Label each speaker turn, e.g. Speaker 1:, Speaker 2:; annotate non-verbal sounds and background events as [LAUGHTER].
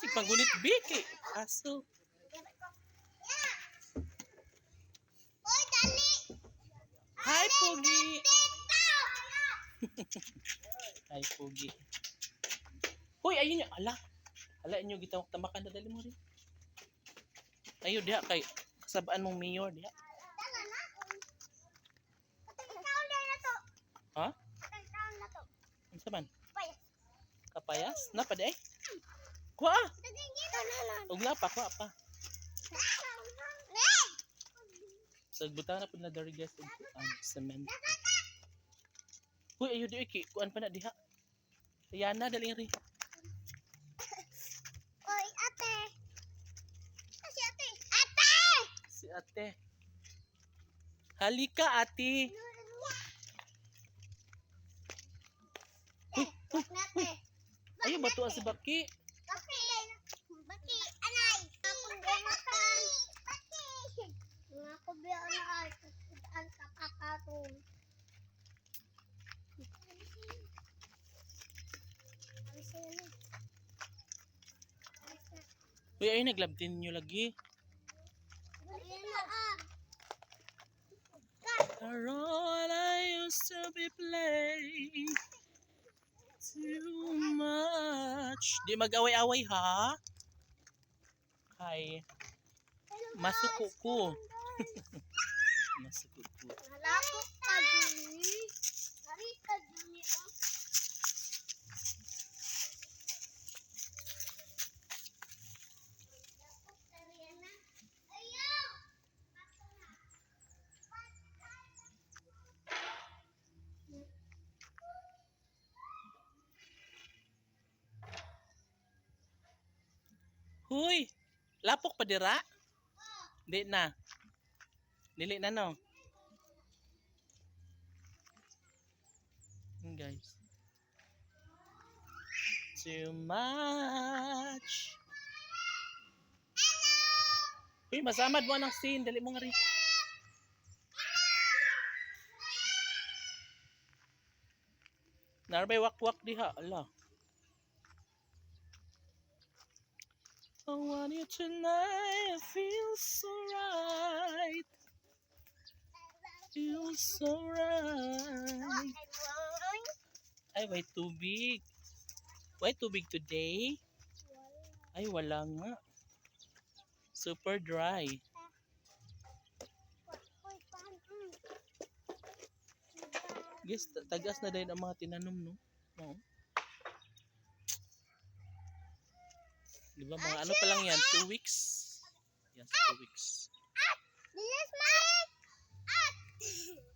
Speaker 1: Isig panggunit biki. Aso. Hi, Pogi. [LAUGHS] Hi, Pogi. Hoy, ayun niya. Ala. Ala, inyo gitawag tamakan na dali mo rin. Ayo diha kay kasabaan mong mayor diha. Ha?
Speaker 2: Katang taon na to.
Speaker 1: Unsa man?
Speaker 2: Payas.
Speaker 1: Kapayas? Na pa day? Kuha.
Speaker 2: gito na
Speaker 1: pa, kuha pa. Butang na po na dari guys. Um, cement. Uy, ayo di iki. Kuan pa na diha. Yana, daling rin.
Speaker 2: Uy, ate. Ah, si ate. Ate!
Speaker 1: Si ate. Halika, ate. Uy, uy,
Speaker 2: Nate.
Speaker 1: Ayo, bato si Baki.
Speaker 2: Mga kubi ano ay ang kapakatong. Na?
Speaker 1: Uy, ay, naglabtin nyo lagi.
Speaker 2: Na ah.
Speaker 1: Carol, I used to be playing too much. Di mag-away-away, ha? Hi. Masuko ko. Masuko ko.
Speaker 2: Nalapot ka duni. Nari ka duni oh. Lapot ka riyan na. Ayaw! Pato na.
Speaker 1: Huy! Lapok pa dira? Di na. Dili na no. Yun, guys. Too much. Uy, masamad mo ng scene. Dali mo nga rin. Narbay wak-wak diha. Allah. I want you tonight. just alright. Ay, why tubig? Why tubig today? Ay, wala nga. Super dry. Guys, tagas na din ang mga tinanom, no? Oo. Oh. Di mga ano pa lang yan? Two weeks? Yes, two weeks. Bilis, Mike! Ah! [LAUGHS]